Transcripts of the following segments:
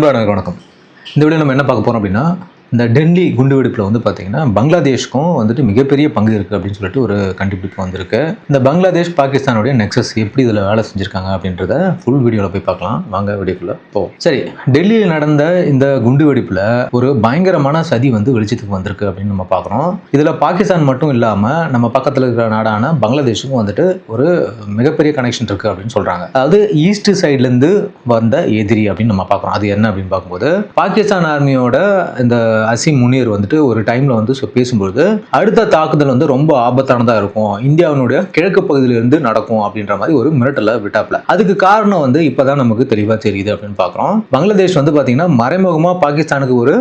நண்பர்களுக்கு வணக்கம். இந்த வீடியோ நம்ம என்ன பார்க்க போகிறோம் அப்படின்னா இந்த டெல்லி குண்டுவெடிப்பில் வந்து பார்த்தீங்கன்னா பங்களாதேஷ்க்கும் வந்துட்டு மிகப்பெரிய பங்கு இருக்குது அப்படின்னு சொல்லிட்டு ஒரு கண்டுபிடிப்பு வந்திருக்கு. இந்த பங்களாதேஷ் பாகிஸ்தானுடைய நெக்ஸஸ் எப்படி இதில் வேலை செஞ்சுருக்காங்க அப்படின்றத ஃபுல் வீடியோவில் போய் பார்க்கலாம். வாங்க வீடியோக்குள்ளே போ சரி டெல்லியில் நடந்த இந்த குண்டு வெடிப்பில் ஒரு பயங்கரமான சதி வந்து வெளிச்சத்துக்கு வந்திருக்கு அப்படின்னு நம்ம பார்க்குறோம். இதில் பாகிஸ்தான் மட்டும் இல்லாமல் நம்ம பக்கத்தில் இருக்கிற நாடான பங்களாதேஷுக்கும் வந்துட்டு ஒரு மிகப்பெரிய கனெக்ஷன் இருக்குது அப்படின்னு சொல்கிறாங்க அதாவது ஈஸ்ட் சைட்லேருந்து வந்த எதிரி அப்படின்னு நம்ம பார்க்குறோம். அது என்ன அப்படின்னு பார்க்கும்போது பாகிஸ்தான் ஆர்மியோட இந்த அசிம் முனீர் வந்துட்டு ஒரு டைமில் வந்து சொ- பேசும்பொழுது அடுத்த தாக்குதல் வந்து ரொம்ப ஆபத்தானதாக இருக்கும். இந்தியாவினுடைய கிழக்கு பகுதியிலிருந்து நடக்கும். அப்படின்ற மாதிரி ஒரு மிரட்டலை விட்டாப்ல அதுக்கு காரணம் வந்து இப்போதான் நமக்கு தெளிவாக தெரியுது அப்படின்னு பார்க்குறோம் பங்களாதேஷ் வந்து பார்த்தீங்கன்னா மறைமுகமாக பாகிஸ்தானுக்கு ஒரு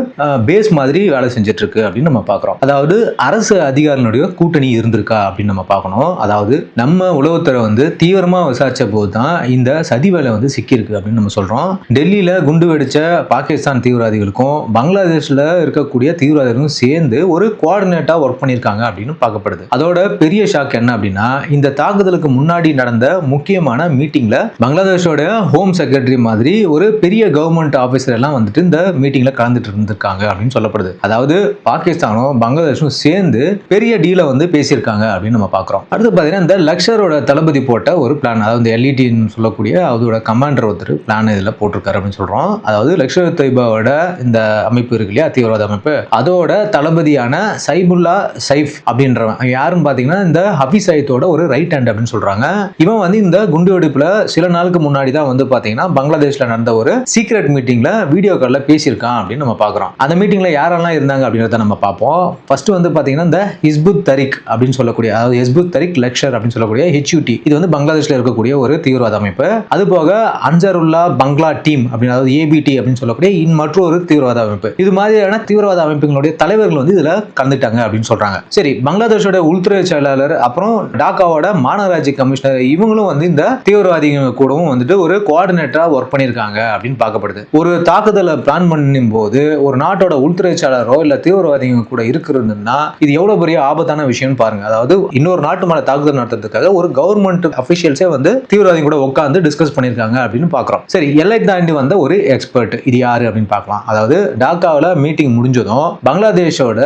பேஸ் மாதிரி வேலை செஞ்சுட்டு இருக்கு அப்படின்னு நம்ம பார்க்குறோம் அதாவது அரசு அதிகாரிகளுடைய கூட்டணி இருந்திருக்கா அப்படின்னு நம்ம பார்க்கணும் அதாவது நம்ம உளவுத்துறை வந்து தீவிரமாக விசாரிச்ச போது தான் இந்த சதி வேலை வந்து சிக்கியிருக்கு அப்படின்னு நம்ம சொல்கிறோம் டெல்லியில் குண்டு வெடிச்ச பாகிஸ்தான் தீவிரவாதிகளுக்கும் பங்களாதேஷில் இருக்கக்கூடிய தீவிரவாதிகளும் சேர்ந்து ஒரு கோஆர்டினேட்டாக ஒர்க் பண்ணியிருக்காங்க அப்படின்னு பார்க்கப்படுது. அதோட பெரிய ஷாக் என்ன அப்படின்னா இந்த தாக்குதலுக்கு முன்னாடி நடந்த முக்கியமான மீட்டிங்கில் பங்களாதேஷோட ஹோம் செக்ரட்டரி மாதிரி ஒரு பெரிய கவர்மெண்ட் ஆஃபீஸர் எல்லாம் வந்துட்டு இந்த மீட்டிங்கில் கலந்துட்டு இருந்திருக்காங்க அப்படின்னு சொல்லப்படுது. அதாவது பாகிஸ்தானும் பங்களாதேஷும் சேர்ந்து பெரிய டீலை வந்து பேசியிருக்காங்க அப்படின்னு நம்ம பார்க்குறோம். அடுத்து பார்த்தீங்கன்னா இந்த லக்ஷரோட தளபதி போட்ட ஒரு பிளான் அதாவது எல்இடின்னு சொல்லக்கூடிய அதோட கமாண்டர் ஒருத்தர் பிளான் இதில் போட்டிருக்காரு அப்படின்னு சொல்கிறோம் அதாவது லக்ஷர் தொய்பாவோட இந்த அமைப்பு இருக்கு இல்லையா தீவிரவாத அமைப்பு. அதோட தளபதியான சைபுல்லா சைஃப் அப்படின்றவன். யாருன்னு பார்த்தீங்கன்னா இந்த ஹபி சைத்தோட ஒரு ரைட் ஹேண்ட் அப்படின்னு சொல்கிறாங்க இவன் வந்து இந்த குண்டுவெடிப்பில் சில நாளுக்கு முன்னாடி தான் வந்து பார்த்தீங்கன்னா பங்களாதேஷில் நடந்த ஒரு சீக்ரெட் மீட்டிங்கில் வீடியோ காலில் பேசியிருக்கான் அப்படின்னு நம்ம பார்க்குறோம் அந்த மீட்டிங்கில் யாரெல்லாம் இருந்தாங்க அப்படின்றத நம்ம பார்ப்போம். ஃபர்ஸ்ட் வந்து பார்த்தீங்கன்னா இந்த ஹிஸ்புத் தரிக் அப்படின்னு சொல்லக்கூடிய அதாவது ஹிஸ்புத் தரிக் லெக்சர் அப்படின்னு சொல்லக்கூடிய ஹெச்யூடி இது வந்து பங்களாதேஷில் இருக்கக்கூடிய ஒரு தீவிரவாத அமைப்பு. அது போக அஞ்சருல்லா பங்களா டீம் அப்படின்னு அதாவது ஏபிடி அப்படின்னு சொல்லக்கூடிய இன் மற்றொரு தீவிரவாத அமைப்பு. இது மாதிரியான தீவிரவாத அமைப்புகளுடைய தலைவர்கள் வந்து இதுல கலந்துட்டாங்க அப்படின்னு சொல்றாங்க. சரி பங்களாதேஷோட உள்துறை செயலாளர் அப்புறம் டாக்காவோட மாநகராட்சி கமிஷனர் இவங்களும் வந்து இந்த தீவிரவாதிகள் கூடவும் வந்துட்டு ஒரு கோஆர்டினேட்டரா ஒர்க் பண்ணியிருக்காங்க அப்படின்னு பார்க்கப்படுது. ஒரு தாக்குதலை பிளான் பண்ணும் போது ஒரு நாட்டோட உள்துறை செயலாளரோ இல்ல தீவிரவாதிகள் கூட இருக்கிறதுன்னா இது எவ்வளவு பெரிய ஆபத்தான விஷயம்னு பாருங்க. அதாவது இன்னொரு நாட்டு மேல தாக்குதல் நடத்துறதுக்காக ஒரு கவர்மெண்ட் அபிஷியல்ஸே வந்து தீவிரவாதி கூட உட்காந்து டிஸ்கஸ் பண்ணியிருக்காங்க அப்படின்னு பார்க்குறோம். சரி எல்லை தாண்டி வந்த ஒரு எக்ஸ்பர்ட் இது யாரு அப்படின்னு பார்க்கலாம். அதாவது டாக்காவில் மீட்டிங் முடிஞ்சதும் பங்களாதேஷோட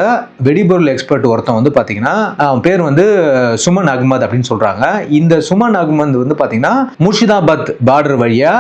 வெடிபொருள் எக்ஸ்பர்ட் ஒருத்தன் வந்து பார்த்தீங்கன்னா அவன் பேர் வந்து சுமன் அகமது அப்படின்னு சொல்றாங்க. இந்த சுமன் அகமது வந்து பார்த்தீங்கன்னா முர்ஷிதாபாத் பார்டர் வழியா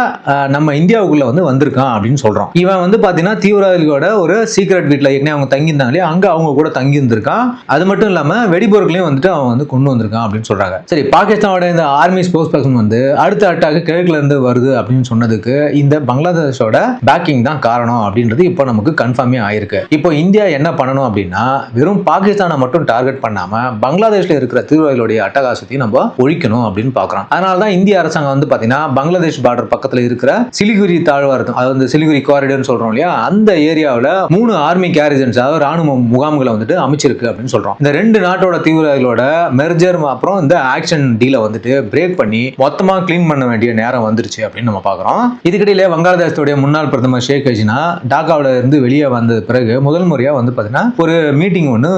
நம்ம இந்தியாவுக்குள்ள வந்து வந்திருக்கான் அப்படின்னு சொல்றோம் இவன் வந்து பார்த்தீங்கன்னா தீவிரவாதிகளோட ஒரு சீக்ரெட் வீட்டில் ஏற்கனவே அவங்க தங்கியிருந்தாங்க இல்லையா அங்கே அவங்க கூட தங்கி இருந்திருக்கான் அது மட்டும் இல்லாமல் வெடிபொருட்களையும் வந்துட்டு அவன் வந்து கொண்டு வந்திருக்கான் அப்படின்னு சொல்றாங்க. சரி பாகிஸ்தானோட இந்த ஆர்மி ஸ்போர்ட்ஸ் பர்சன் வந்து அடுத்த அட்டாக்கு கிழக்குல இருந்து வருது அப்படின்னு சொன்னதுக்கு இந்த பங்களாதேஷோட பேக்கிங் தான் காரணம் அப்படின்றது இப்போ நமக்கு கன்ஃபார்மே ஆயிருக்கு. இப்போ இந்தியா என்ன பண்ணணும் அப்படின்னா வெறும் பாகிஸ்தானை மட்டும் டார்கெட் பண்ணாம பங்களாதேஷ்ல இருக்கிற தீவிரவாதிகளுடைய அட்டகாசத்தையும் நம்ம ஒழிக்கணும் அப்படின்னு பாக்குறோம் அதனால தான் இந்திய அரசாங்கம் வந்து பாத்தீங்கன்னா பங்களாதேஷ் பார்டர் பக்கத்துல இருக்கிற சிலிகுரி தாழ்வாரத்தம் அதாவது சிலிகுரி காரிடர்னு சொல்றோம் இல்லையா அந்த ஏரியாவில் மூணு ஆர்மி கேரிஜன்ஸ் அதாவது ராணுவ முகாம்களை வந்துட்டு அமைச்சிருக்கு அப்படின்னு சொல்றோம். இந்த ரெண்டு நாட்டோட தீவிரவாதிகளோட மெர்ஜர் அப்புறம் இந்த ஆக்ஷன் டீலை வந்துட்டு பிரேக் பண்ணி மொத்தமா கிளீன் பண்ண வேண்டிய நேரம் வந்துருச்சு அப்படின்னு நம்ம பாக்குறோம் இதுக்கிடையில வங்காளதேசத்துடைய முன்னாள் பிரதமர் ஷேக் ஹசினா டாக்காவில இருந்து வெளியே வந்த பிறகு முதல் முறையா வந்து பார்த்தீங்கன்னா ஒரு மீட்டிங் ஒன்று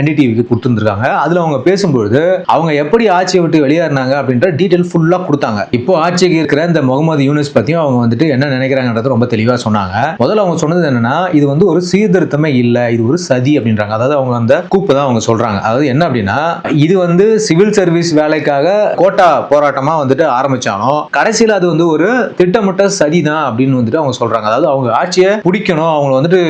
என்டிடிவிக்கு கொடுத்துருந்துருக்காங்க. அதில் அவங்க பேசும்பொழுது அவங்க எப்படி ஆட்சியை விட்டு வெளியேறினாங்க அப்படின்ற டீட்டெயில் ஃபுல்லாக கொடுத்தாங்க. இப்போ ஆட்சிக்கு இருக்கிற இந்த முகமது யூனிஸ் பற்றியும் அவங்க வந்துட்டு என்ன நினைக்கிறாங்கன்றது ரொம்ப தெளிவாக சொன்னாங்க. முதல்ல அவங்க சொன்னது என்னன்னா இது வந்து ஒரு சீர்திருத்தமே இல்லை இது ஒரு சதி அப்படின்றாங்க. அதாவது அவங்க அந்த கூப்பு தான் அவங்க சொல்றாங்க. அதாவது என்ன அப்படின்னா இது வந்து சிவில் சர்வீஸ் வேலைக்காக கோட்டா போராட்டமா வந்துட்டு ஆரம்பிச்சாலும் கடைசியில் அது வந்து ஒரு திட்டமிட்ட சதி தான் அப்படின்னு வந்துட்டு அவங்க சொல்றாங்க. அதாவது அவங்க ஆட்சியை பிடிக்கணும் அவங்க வந்துட்டு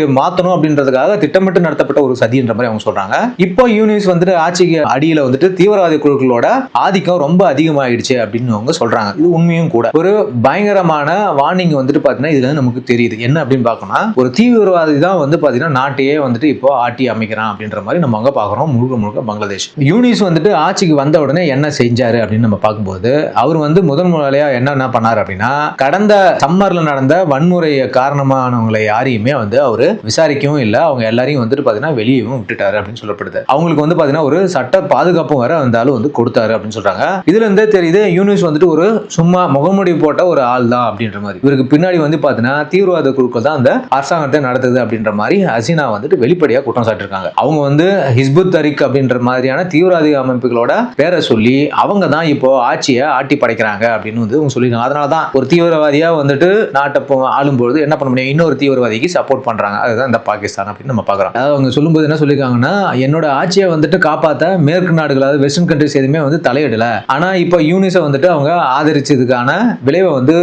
அப்படின்றதுக்காக திட்டமிட்டு நடத்தப்பட்ட ஒரு சதின்ற மாதிரி அவங்க சொல்றாங்க. இப்போ யூனிஸ் வந்துட்டு ஆட்சிக்கு அடியில வந்துட்டு தீவிரவாத குழுக்களோட ஆதிக்கம் ரொம்ப அதிகமாயிடுச்சு அப்படின்னு அவங்க சொல்றாங்க. இது உண்மையும் கூட. ஒரு பயங்கரமான வார்னிங் வந்துட்டு பாத்தீங்கன்னா இதுல நமக்கு தெரியுது. என்ன அப்படின்னு பார்க்கணும்னா ஒரு தீவிரவாதி தான் வந்து பாத்தீங்கன்னா நாட்டையே வந்துட்டு இப்போ ஆட்டி அமைக்கிறான் அப்படின்ற மாதிரி நம்ம அங்க பாக்குறோம் முழுக்க முழுக்க பங்களாதேஷ். யூனிஸ் வந்துட்டு ஆட்சிக்கு வந்த உடனே என்ன செஞ்சாரு அப்படின்னு நம்ம பார்க்கும்போது அவர் வந்து முதன் முறையா என்ன பண்ணாரு அப்படின்னா கடந்த சம்மர்ல நடந்த வன்முறை காரணமானவங்களை யாரையுமே வந்து அவரு விசாரிக்க வைக்கவும் இல்லை அவங்க எல்லாரையும் வந்துட்டு பார்த்தீங்கன்னா வெளியவும் விட்டுட்டாரு அப்படின்னு சொல்லப்படுது. அவங்களுக்கு வந்து பார்த்தீங்கன்னா ஒரு சட்ட பாதுகாப்பும் வேற அந்த வந்து கொடுத்தாரு அப்படின்னு சொல்றாங்க. இதுல இருந்தே தெரியுது யூனிஸ் வந்துட்டு ஒரு சும்மா முகமுடி போட்ட ஒரு ஆள் தான் அப்படின்ற மாதிரி. இவருக்கு பின்னாடி வந்து பார்த்தீங்கன்னா தீவிரவாத குழுக்கள் தான் அந்த அரசாங்கத்தை நடத்துது அப்படின்ற மாதிரி ஹசீனா வந்துட்டு வெளிப்படையா குற்றம் சாட்டிருக்காங்க. அவங்க வந்து ஹிஸ்புத் தரிக் அப்படின்ற மாதிரியான தீவிரவாத அமைப்புகளோட பேரை சொல்லி அவங்க தான் இப்போ ஆட்சியை ஆட்டி படைக்கிறாங்க அப்படின்னு வந்து அவங்க சொல்லியிருக்காங்க. அதனால தான் ஒரு தீவிரவாதியா வந்துட்டு நாட்டை ஆளும்பொழுது என்ன பண்ண முடியும்? இன்னொரு தீவிரவாதிக்கு சப்போர்ட் பண்றாங்க. அதுதான் இந்த பாகிஸ்தான் அப்படின்னு நம்ம பார்க்குறோம். அதாவது அவங்க சொல்லும்போது என்ன சொல்லியிருக்காங்கன்னா என்னோட ஆட்சியை வந்துட்டு காப்பாற்ற மேற்கு நாடுகள் அதாவது வெஸ்டர்ன் கண்ட்ரிஸ் எதுவுமே வந்து தலையிடல. ஆனா இப்போ யூனிஸை வந்துட்டு அவங்க ஆதரிச்சதுக்கான விளைவை வந்து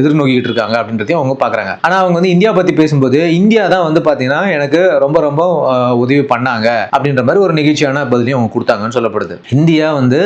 எதிர்நோக்கிட்டு இருக்காங்க அப்படின்றதையும் அவங்க பார்க்குறாங்க. ஆனா அவங்க வந்து இந்தியா பத்தி பேசும்போது இந்தியா தான் வந்து பாத்தீங்கன்னா எனக்கு ரொம்ப ரொம்ப உதவி பண்ணாங்க அப்படின்ற மாதிரி ஒரு நிகழ்ச்சியான பதிலையும் அவங்க கொடுத்தாங்கன்னு சொல்லப்படுது. இந்தியா வந்து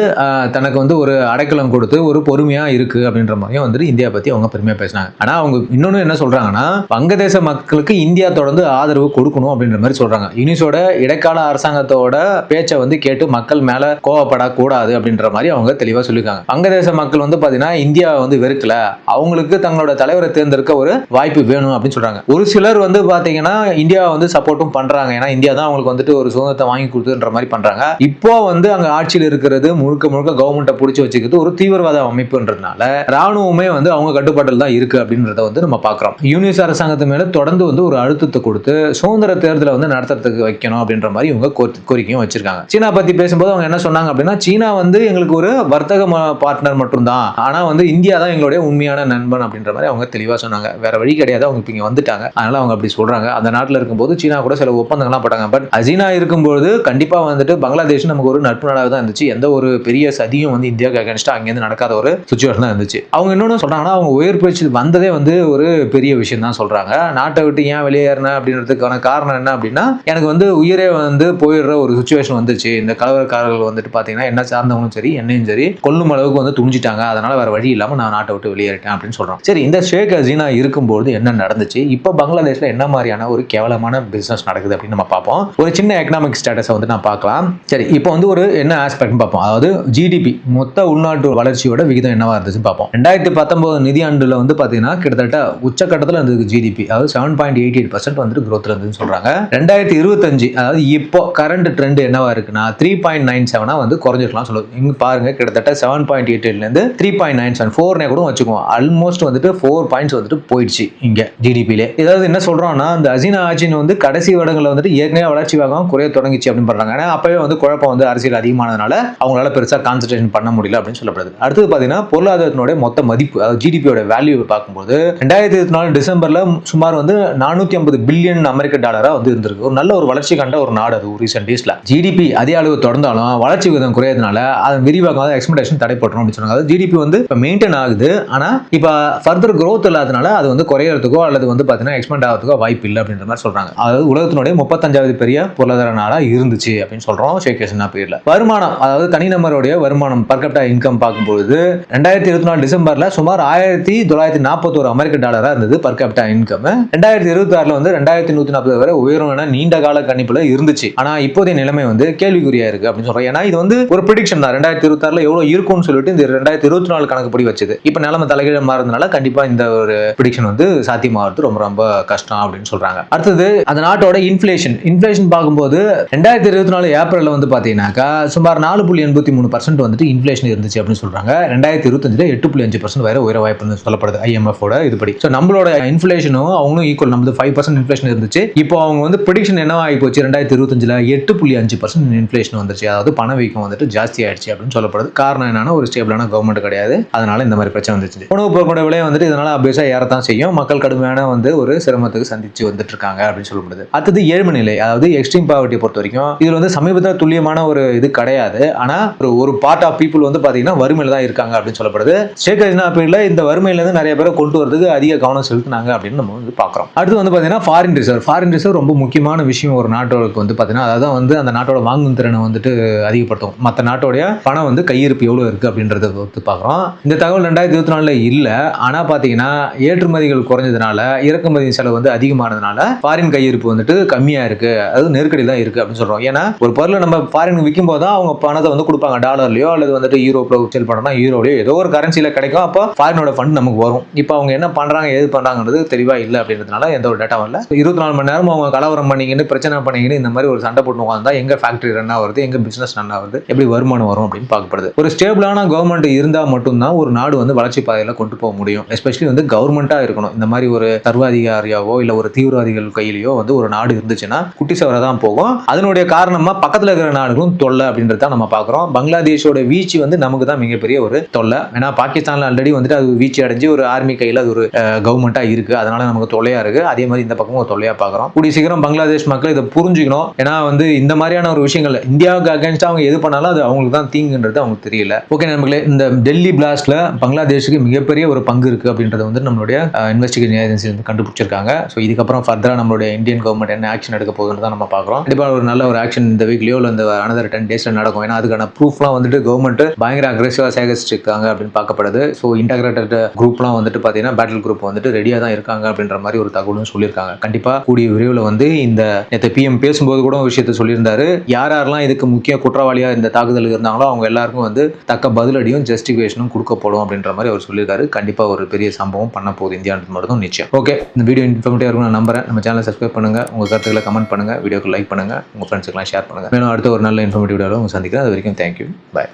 தனக்கு வந்து ஒரு அடைக்கலம் கொடுத்து ஒரு பொறுமையா இருக்கு அப்படின்ற மாதிரியும் வந்துட்டு இந்தியா பத்தி அவங்க பெருமையா பேசினாங்க. ஆனா அவங்க இன்னொன்னு என்ன சொல்றாங்கன்னா வங்கதேச மக்களுக்கு இந்தியா தொடர்ந்து ஆதரவு கொடுக்கணும் அப்படின்ற மாதிரி சொல்றாங்க. யூனிஸோட இடைக்கால அரசாங்கத்தோட பேச்சை வந்து கேட்டு மக்கள் மேல கோவப்படக்கூடாது அப்படின்ற மாதிரி அவங்க தெளிவா சொல்லியிருக்காங்க. வங்கதேச மக்கள் வந்து பாத்தீங்கன்னா இந்தியாவை வந்து வெறுக்கல. அவங்களுக்கு தங்களோட தலைவரை தேர்ந்தெடுக்க ஒரு வாய்ப்பு வேணும் அப்படின்னு சொல்றாங்க. ஒரு சிலர் வந்து பாத்தீங்கன்னா இந்தியாவை வந்து சப்போர்ட்டும் பண்றாங்க. ஏன்னா இந்தியா தான் அவங்களுக்கு வந்துட்டு ஒரு சுதந்திரத்தை வாங்கி கொடுத்துன்ற மாதிரி பண்றாங்க. இப்போ வந்து அங்க ஆட்சியில் இருக்கிறது முழுக்க முழுக்க கவர்மெண்ட்டை பிடிச்சி வச்சுக்கிறது ஒரு தீவிரவாத அமைப்புன்றதுனால ராணுவமே வந்து அவங்க கட்டுப்பாட்டில் தான் இருக்கு அப்படின்றத வந்து நம்ம பார்க்குறோம் யூனிஸ் அரசாங்கத்து மேல தொடர்ந்து வந்து ஒரு அழுத்தத்தை கொடுத்து சுதந்திர தேர்தலை வந்து நடத்துறதுக்கு வைக்கணும் அப்படின்ற மாதிரி இவங்க கோரி- கோரிக்கையும் வச்சிருக்காங்க. சீனா பத்தி பேசும்போது அவங்க என்ன சொன்னாங்க அப்படின்னா சீனா வந்து எங்களுக்கு ஒரு வர்த்தக பார்ட்னர் மட்டும்தான். ஆனா வந்து இந்தியா தான் எங்களுடைய உண்மையான நண்பன் அப்படின்ற மாதிரி அவங்க தெளிவா சொன்னாங்க. வேற வழி கிடையாது. அவங்க இப்போ இங்க வந்துட்டாங்க. அதனால அவங்க அப்படி சொல்றாங்க. அந்த நாட்டில் இருக்கும்போது சீனா கூட சில ஒப்பந்தங்கள்லாம் போட்டாங்க. பட் அசீனா இருக்கும்போது கண்டிப்பா வந்துட்டு பங்களாதேஷ் நமக்கு ஒரு நட்பு நாடாக தான் இருந்துச்சு. எந்த ஒரு பெரிய சதியும் வந்து இந்தியாவுக்கு அகேன்ஸ்டா அங்கேருந்து நடக்காத ஒரு சுச்சுவேஷன் தான் இருந்துச்சு. அவங்க இன்னொன்று சொல்றாங்கன்னா அவங்க உயர் பேச்சு வந்ததே வந்து ஒரு பெரிய விஷயம் தான் சொல்றாங்க. நாட்டை விட்டு ஏன் வெளியேறின அப்படின்றதுக்கான காரணம் என்ன அப்படின்னா எனக்கு வந்து உயிரே வந்து போயிடுற ஒரு சுச்சுவேஷன் வந்துச்சு. இந்த கலவரக்காரர்கள் வந்துட்டு பாத்தீங்கன்னா என்ன சார்ந்தவங்களும் சரி என்னையும் சரி கொல்லும் அளவுக்கு வந்து துணிஞ்சிட்டாங்க. அதனால வேற வழி இல்லாம நான் நாட்டை விட்டு வெளியேறிட்டேன் அப்படின்னு சொல்றோம் சரி இந்த ஷேக் ஹசீனா இருக்கும்போது என்ன நடந்துச்சு? இப்போ பங்களாதேஷ்ல என்ன மாதிரியான ஒரு கேவலமான பிசினஸ் நடக்குது அப்படின்னு நம்ம பார்ப்போம். ஒரு சின்ன எக்கனாமிக் ஸ்டேட்டஸை வந்து நான் பார்க்கலாம். சரி இப்போ வந்து ஒரு என்ன ஆஸ்பெக்ட்னு பார்ப்போம். அதாவது ஜிடிபி மொத்த உள்நாட்டு வளர்ச்சியோட விகிதம் என்னவா இருந்துச்சு பார்ப்போம். ரெண்டாயிரத்தி பத்தொன்பது நிதியாண்டுல வந்து பாத்தீங்கன்னா கிட்டத்தட்ட உச்சக்கட்டத்தில் இருந்தது ஜிடிபி அதாவது seven point eight eight percent வந்துட்டு growth இருந்ததுன்னு சொல்றாங்க. ரெண்டாயிரத்தி இருபத்தஞ்சு அதாவது இப்போ கரண்ட் ட்ரெண்ட் என்னவா இருக்குன்னா த்ரீ பாயிண்ட் நைன் செவனா வந்து குறைஞ்சிருக்கலாம் சொல்லுது இங்க பாருங்க கிட்டத்தட்ட செவன் பாயிண்ட் எயிட் இருந்து த்ரீ பாயிண்ட் நைன் செவன் ஃபோர்னே கூட வச்சுக்குவோம். ஆல்மோஸ்ட் வந்துட்டு ஃபோர் பாயிண்ட்ஸ் வந்துட்டு போயிடுச்சு இங்க ஜிடிபிலே ஏதாவது என்ன சொல்றோம்னா இந்த அசீனா ஆட்சின்னு வந்து கடைசி வருடங்களில் வந்துட்டு ஏற்கனவே வளர்ச்சி வேகம் குறைய தொடங்கிச்சு அப்படின்னு பண்றாங்க. ஏன்னா அப்பவே வந்து குழப்பம் வந்து அரசியல் அதிகமானதுனால அவங்களால பெருசா கான்சன்ட்ரேஷன் பண்ண முடியல அப்படின்னு சொல்லப்படுது. அடுத்தது பாத்தீங்கன்னா பொருளாதாரத்தினுடைய மொத்த மதிப்பு அதாவது ஜிடிபியோட வேல்யூ பார்க்கும்போது ரெண்டாயிரத்தி இருபத்தி நாலு டிசம்பர்ல சுமார் வந்து நானூத்தி ஐம்பது பில்லியன் அமெரிக்க டாலராக வந்து இருந்திருக்கு. ஒரு நல்ல ஒரு வளர்ச்சி கண்ட ஒரு நாடு அது ரீசெண்ட் டேஸில் ஜிடிபி அதே அளவு தொடர்ந்தாலும் வளர்ச்சி விகிதம் குறையதுனால அதன் விரிவாக்கம் அதாவது எக்ஸ்பெக்டேஷன் தடைப்பட்டுரும் அப்படின்னு சொன்னாங்க. அதாவது ஜிடிபி வந்து இப்போ மெயின்டைன் ஆகுது. ஆனால் இப்போ ஃபர்தர் க்ரோத் இல்லாதனால அது வந்து குறையறதுக்கோ அல்லது வந்து பார்த்தீங்கன்னா எக்ஸ்பெண்ட் ஆகிறதுக்கோ வாய்ப்பு இல்லை அப்படின்ற மாதிரி சொல்கிறாங்க அதாவது உலகத்தினுடைய முப்பத்தஞ்சாவது பெரிய பொருளாதார நாடாக இருந்துச்சு அப்படின்னு சொல்கிறோம் ஷேக் ஹசீனா வருமானம் அதாவது தனிநபருடைய வருமானம் பர்கப்டா இன்கம் பார்க்கும்போது ரெண்டாயிரத்தி இருபத்தி நாலு டிசம்பரில் சுமார் ஆயிரத்தி தொள்ளாயிரத்தி நாற்பத்தோரு அமெரிக்க டாலராக இருந்தது பர்கப்டா இன்கம் ரெண்டாயிரத்தி இருபத்தி ஆறுல வந்து ரெண்டாயிரத்தி நூத்தி நாற்பது வரை உயரும் என நீண்ட கால கணிப்புல இருந்துச்சு. ஆனா இப்போதைய நிலைமை வந்து கேள்விக்குறியா இருக்கு அப்படின்னு சொல்றேன். ஏன்னா இது வந்து ஒரு ப்ரிடிக்ஷன் தான். ரெண்டாயிரத்தி இருபத்தி ஆறுல எவ்வளவு இருக்கும்னு சொல்லிட்டு இந்த ரெண்டாயிரத்தி இருபத்தி நாலு கணக்குப்படி வச்சது. இப்ப நிலைமை தலைகீழ மாறதுனால கண்டிப்பா இந்த ஒரு ப்ரிடிக்ஷன் வந்து சாத்தியமாகிறது ரொம்ப ரொம்ப கஷ்டம் அப்படின்னு சொல்றாங்க. அடுத்தது அந்த நாட்டோட இன்ஃபிளேஷன் இன்ஃபிளேஷன் பார்க்கும்போது ரெண்டாயிரத்தி இருபத்தி நாலு ஏப்ரல்ல வந்து பாத்தீங்கன்னாக்கா சுமார் நாலு புள்ளி எண்பத்தி மூணு பர்சன்ட் வந்துட்டு இன்ஃபிளேஷன் இருந்துச்சு அப்படின்னு சொல்றாங்க. ரெண்டாயிரத்தி இருபத்தஞ்சுல எட்டு புள்ளி அஞ்சு பர்சன்ட் வரை உயர வாய்ப்பு சொல்லப்படுது ஐஎம்எஃப் ஓட இதுபடி. ஸோ நம்மளோட இன்ஃபிளேஷனும் அவங்களும் ஈக்குவல் நம்மளது ஃபைவ் பர்சன்ட் இன்ஃபிளேஷன் இருந்துச்சு. இப்போ அவங்க வந்து ப்ரிடிக்ஷன் என்ன ஆகி போச்சு? ரெண்டாயிரத்தி இருபத்தஞ்சில் எட்டு புள்ளி அஞ்சு பர்சன்ட் இன்ஃப்ளேஷன் வந்துருச்சு. அதாவது பணவீக்கம் வந்துட்டு ஜாஸ்தி ஆயிடுச்சு அப்படின்னு சொல்லப்படுது. காரணம் என்னன்னா ஒரு ஸ்டேபிளான கவர்மெண்ட் கிடையாது. அதனால இந்த மாதிரி பிரச்சனை வந்துச்சு உணவு பொருட்களோட விலை வந்துட்டு இதனால அபியஸா ஏறத்தான் செய்யும். மக்கள் கடுமையான வந்து ஒரு சிரமத்துக்கு சந்திச்சு வந்துட்டு இருக்காங்க அப்படின்னு சொல்லப்படுது. அடுத்தது ஏழ்மை நிலை அதாவது எக்ஸ்ட்ரீம் பாவர்ட்டியை பொறுத்த வரைக்கும் இதுல வந்து சமீபத்தில் துல்லியமான ஒரு இது கிடையாது. ஆனா ஒரு ஒரு பார்ட் ஆஃப் பீப்புள் வந்து பாத்தீங்கன்னா வறுமையில தான் இருக்காங்க அப்படின்னு சொல்லப்படுது. ஷேக் ஹசீனா பீரியட்ல இந்த வறுமையில இருந்து நிறைய பேரை கொண்டு வரதுக்கு அதிக கவனம் செலுத்தினாங்க அப்படின்னு நம்ம வந்து பாக்குறோம். அடுத்து வந்து பாத்தீங்கன்னா ஃபாரின் ரிசர்வ் ஃபாரின் ரிசர்வ் ரொம்ப முக்கியமான விஷயம் ஒரு நாட்டோருக்கு வந்து பார்த்தீங்கன்னா அதான் வந்து அந்த நாட்டோட வாங்கும் திறனை வந்துட்டு அதிகப்படுத்தும். மற்ற நாட்டோடைய பணம் வந்து கையிருப்பு எவ்வளோ இருக்குது அப்படின்றத வந்து பார்க்குறோம் இந்த தகவல் ரெண்டாயிரத்தி இருபத்தி நாலுல இல்லை. ஆனால் பார்த்தீங்கன்னா ஏற்றுமதிகள் குறைஞ்சதுனால இறக்குமதி செலவு வந்து அதிகமானதுனால ஃபாரின் கையிருப்பு வந்துட்டு கம்மியாக இருக்குது அது நெருக்கடி தான் இருக்குது அப்படின்னு சொல்கிறோம் ஏன்னா ஒரு பொருளை நம்ம ஃபாரின் விற்கும் போது தான் அவங்க பணத்தை வந்து கொடுப்பாங்க. டாலர்லையோ அல்லது வந்துட்டு யூரோப்பில் செல் பண்றோம்னா யூரோலையோ ஏதோ ஒரு கரன்சியில் கிடைக்கும். அப்போ ஃபாரினோட ஃபண்ட் நமக்கு வரும். இப்போ அவங்க என்ன பண்ணுறாங்க ஏது பண்ணுறாங்கன்றது தெளிவாக இல்லை அப்படின்றதுனால எந்த ஒரு டேட்டாவும் இல்லை. இருபத்தி நாலு மணி நேரம் அவங்க கலவரம் பண்ணிக்கிட்டு பிரச்சனை பண்ணிக்கிட்டு இந்த மாதிரி ஒரு சண்டை போட்டு உட்காந்தா எங்க ஃபேக்டரி ரன் ஆகுது எங்க பிசினஸ் ரன் ஆகுது எப்படி வருமானம் வரும் அப்படின்னு பார்க்கப்படுது. ஒரு ஸ்டேபிளான கவர்மெண்ட் இருந்தா மட்டும்தான் ஒரு நாடு வந்து வளர்ச்சி பாதையில கொண்டு போக முடியும். எஸ்பெஷலி வந்து கவர்மெண்டா இருக்கணும். இந்த மாதிரி ஒரு சர்வாதிகாரியாவோ இல்ல ஒரு தீவிரவாதிகள் கையிலயோ வந்து ஒரு நாடு இருந்துச்சுன்னா குட்டி சவரை தான் போகும். அதனுடைய காரணமா பக்கத்துல இருக்கிற நாடுகளும் தொல்லை அப்படின்றத நம்ம பார்க்குறோம். பங்களாதேஷோட வீச்சு வந்து நமக்கு தான் மிகப்பெரிய ஒரு தொல்லை. ஏன்னா பாகிஸ்தான்ல ஆல்ரெடி வந்துட்டு அது வீழ்ச்சி அடைஞ்சு ஒரு ஆர்மி கையில் அது ஒரு கவர்மெண்ட்டாக இருக்கு. அதனால நமக்கு தொல்லையா இருக்கு. அதே மாதிரி இந்த பக்கமும் ஒரு தொல்லையா பார்க்குறோம் கூடிய சீக்கிரம் பங்களாதேஷ் மக்கள் இதை புரிஞ்சுக்கணும். ஏன்னா வந்து இந்த மாதிரியான ஒரு விஷயங்கள் இந்தியாவுக்கு அகேன்ஸ்டா அவங்க எது பண்ணாலும் அது அவங்களுக்கு தான் தீங்குன்றது அவங்களுக்கு தெரியல. ஓகே நண்பர்களே இந்த டெல்லி பிளாஸ்ட்ல பங்களாதேஷுக்கு மிகப்பெரிய ஒரு பங்கு இருக்கு அப்படின்றது வந்து நம்மளுடைய இன்வெஸ்டிகேஷன் ஏஜென்சி வந்து கண்டுபிடிச்சிருக்காங்க. ஸோ இதுக்கப்புறம் ஃபர்தரா நம்மளுடைய இந்தியன் கவர்மெண்ட் என்ன ஆக்ஷன் எடுக்க போகுதுன்னு தான் நம்ம பார்க்குறோம். கண்டிப்பாக ஒரு நல்ல ஒரு ஆக்ஷன் இந்த வீக்லயோ இல்லை இந்த அனதர் டென் டேஸ்ல நடக்கும். ஏன்னா அதுக்கான ப்ரூஃப்லாம் வந்துட்டு கவர்மெண்ட் பயங்கர அக்ரெசிவாக சேகரிச்சிருக்காங்க அப்படின்னு பார்க்கப்படுது. ஸோ இன்டகிரேட்டட் குரூப்லாம் வந்துட்டு பார்த்தீங்கன்னா பேட்டில் குரூப் வந்துட்டு ரெடியாக தான் இருக்காங்க அப்படின்ற மாதிரி ஒரு தகவலும் சொல்லியிருக்காங்க. கண்டிப்பாக கூடிய விரைவில் வந்து இந்த நேற்று பிஎம் பேசும்போது கூட ஒரு விஷயத்த சொல்லியிருந்தாரு. யார் யாரெல்லாம் இதுக்கு முக்கிய குற்றவாளியாக இந்த தாக்குதல் இருந்தாங்களோ அவங்க எல்லாருக்கும் வந்து தக்க பதிலடியும் ஜஸ்டிஃபிகேஷனும் கொடுக்கப்படும் அப்படின்ற மாதிரி அவர் சொல்லியிருக்காரு. கண்டிப்பாக ஒரு பெரிய சம்பவம் பண்ண போகுது இந்தியான்றது மட்டும் நிச்சயம். ஓகே இந்த வீடியோ இன்ஃபர்மேட்டிவ் இருக்கும் நான் நம்புறேன். நம்ம சேனலை சப்ஸ்கிரைப் பண்ணுங்க. உங்க கருத்துக்களை கமெண்ட் பண்ணுங்க. வீடியோக்கு லைக் பண்ணுங்க. உங்க ஃப்ரெண்ட்ஸுக்கெல்லாம் ஷேர் பண்ணுங்க. மேலும் அடுத்த ஒரு நல்ல இன்ஃபர்மேட்டிவ் வீடியோவில் உங்க சந்திக்கிறேன். அது வரைக்கும் தேங்க்யூ பாய்